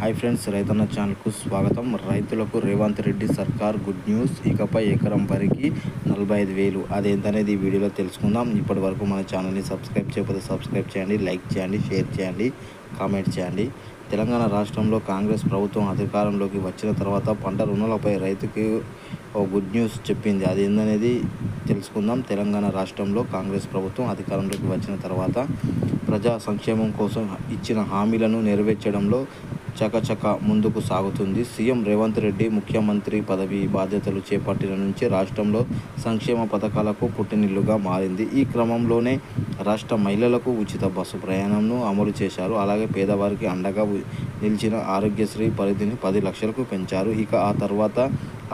Hi friends రైతన్న ఛానల్కు స్వాగతం. రైతులకు రేవంత్ రెడ్డి సర్కార్ గుడ్ న్యూస్. ఇకపై ఎకరం వరికి నలభై ఐదు వేలు. అదేంటనేది ఈ వీడియోలో తెలుసుకుందాం. ఇప్పటి వరకు మన ఛానల్ని సబ్స్క్రైబ్ చేయకపోతే సబ్స్క్రైబ్ చేయండి లైక్ చేయండి షేర్ చేయండి కామెంట్ చేయండి. తెలంగాణ రాష్ట్రంలో కాంగ్రెస్ ప్రభుత్వం అధికారంలోకి వచ్చిన తర్వాత పంట రుణాలపై రైతుకి ఓ గుడ్ న్యూస్ చెప్పింది. అది ఏందనేది తెలుసుకుందాం. తెలంగాణ రాష్ట్రంలో కాంగ్రెస్ ప్రభుత్వం అధికారంలోకి వచ్చిన తర్వాత ప్రజా సంక్షేమం కోసం ఇచ్చిన హామీలను నెరవేర్చడంలో చకచక ముందుకు సాగుతుంది. సీఎం రేవంత్ రెడ్డి ముఖ్యమంత్రి పదవి బాధ్యతలు చేపట్టిన నుంచి రాష్ట్రంలో సంక్షేమ పథకాలకు పుట్టినిల్లుగా మారింది. ఈ క్రమంలోనే రాష్ట్ర మహిళలకు ఉచిత బస్సు ప్రయాణంను అమలు చేశారు. అలాగే పేదవారికి అండగా నిలిచిన ఆరోగ్యశ్రీ పరిధిని పది లక్షలకు పెంచారు. ఇక ఆ తర్వాత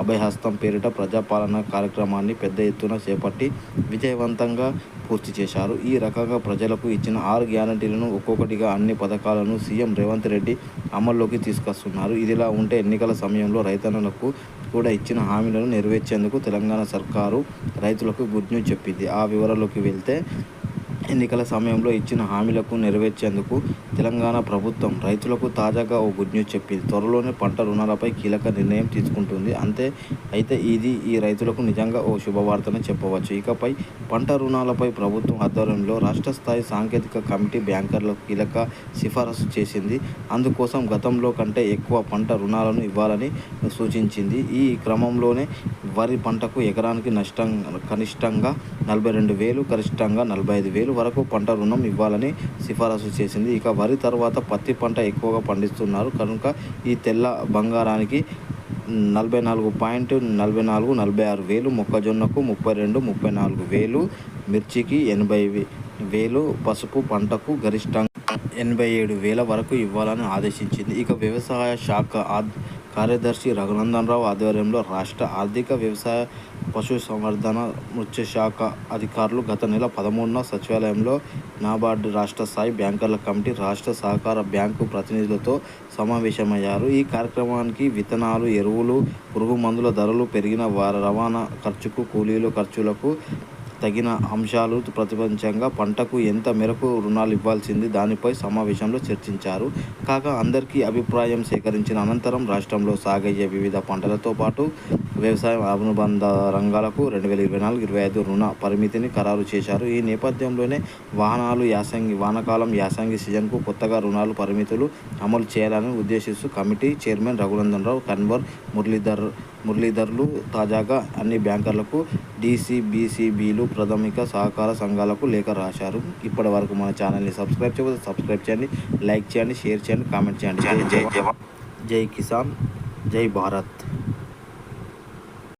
అభయహస్తం పేరిట ప్రజాపాలన కార్యక్రమాన్ని పెద్ద ఎత్తున చేపట్టి విజయవంతంగా పూర్తి చేశారు. ఈ రకంగా ప్రజలకు ఇచ్చిన ఆరు గ్యారంటీలను ఒక్కొక్కటిగా అన్ని పథకాలను సీఎం రేవంత్ రెడ్డి అమల్లోకి తీసుకొస్తున్నారు. ఇదిలా ఉంటే ఎన్నికల సమయంలో రైతన్నలకు కూడా ఇచ్చిన హామీలను నెరవేర్చేందుకు తెలంగాణ సర్కారు రైతులకు గుడ్ న్యూస్ చెప్పింది. ఆ వివరాల్లోకి వెళ్తే ఎన్నికల సమయంలో ఇచ్చిన హామీలకు నెరవేర్చేందుకు తెలంగాణ ప్రభుత్వం రైతులకు తాజాగా ఓ గుడ్ న్యూస్ చెప్పింది. త్వరలోనే పంట రుణాలపై కీలక నిర్ణయం తీసుకుంటుంది. అంతే అయితే ఇది ఈ రైతులకు నిజంగా ఓ శుభవార్తను చెప్పవచ్చు. ఇకపై పంట రుణాలపై ప్రభుత్వం ఆధ్వర్యంలో రాష్ట్ర స్థాయి సాంకేతిక కమిటీ బ్యాంకర్లకు కీలక సిఫారసు చేసింది. అందుకోసం గతంలో కంటే ఎక్కువ పంట రుణాలను ఇవ్వాలని సూచించింది. ఈ క్రమంలోనే వరి పంటకు ఎకరానికి నష్టం కనిష్టంగా నలభై రెండు వేలు గరిష్టంగా నలభై ఐదు వేలు వరకు పంట రుణం ఇవ్వాలని సిఫారసు చేసింది. ఇక వరి తర్వాత పత్తి పంట ఎక్కువగా పండిస్తున్నారు. కనుక ఈ తెల్ల బంగారానికి నలభై నాలుగు పాయింట్ నలభై నాలుగు నలభై ఆరు వేలు మొక్కజొన్నకు ముప్పై రెండు ముప్పై నాలుగు వేలు మిర్చికి ఎనభై వేలు పసుపు పంటకు గరిష్టంగా ఎనభై ఏడు వేల వరకు ఇవ్వాలని ఆదేశించింది. ఇక వ్యవసాయ శాఖ కార్యదర్శి రఘునందనరావు ఆధ్వర్యంలో రాష్ట్ర ఆర్థిక వ్యవసాయ పశు సంవర్ధన మత్స్య అధికారులు గత నెల పదమూడున సచివాలయంలో నాబార్డు రాష్ట్ర స్థాయి బ్యాంకర్ల కమిటీ రాష్ట్ర సహకార బ్యాంకు ప్రతినిధులతో సమావేశమయ్యారు. ఈ కార్యక్రమానికి విత్తనాలు ఎరువులు పురుగు మందుల ధరలు పెరిగిన వారి రవాణా ఖర్చుకు కూలీలు ఖర్చులకు తగిన అంశాలు ప్రతిపంచంగా పంటకు ఎంత మేరకు రుణాలు ఇవ్వాల్సింది దానిపై సమావేశంలో చర్చించారు. కాగా అందరికీ అభిప్రాయం సేకరించిన అనంతరం రాష్ట్రంలో సాగయ్యే వివిధ పంటలతో పాటు వ్యవసాయ అనుబంధ రంగాలకు రెండు వేల ఇరవై నాలుగు ఇరవై ఐదు రుణ పరిమితిని ఖరారు చేశారు. ఈ నేపథ్యంలోనే వాహనాలు యాసంగి వానకాలం యాసంగి సీజన్కు కొత్తగా రుణాలు పరిమితులు అమలు చేయాలని ఉద్దేశిస్తూ కమిటీ చైర్మన్ రఘునందన్ రావు కన్వర్ మురళీధర్ మురళీధర్లు తాజాగా అన్ని బ్యాంకర్లకు డీసీబీసీబీలు ప్రాథమిక సహకార సంఘాలకు లేఖ రాశారు. ఇప్పటి వరకు మన ఛానల్ని సబ్స్క్రైబ్ చేయకపోతే సబ్స్క్రైబ్ చేయండి లైక్ చేయండి షేర్ చేయండి కామెంట్ చేయండి. జై జై జవాన్. జై కిసాన్ జై భారత్.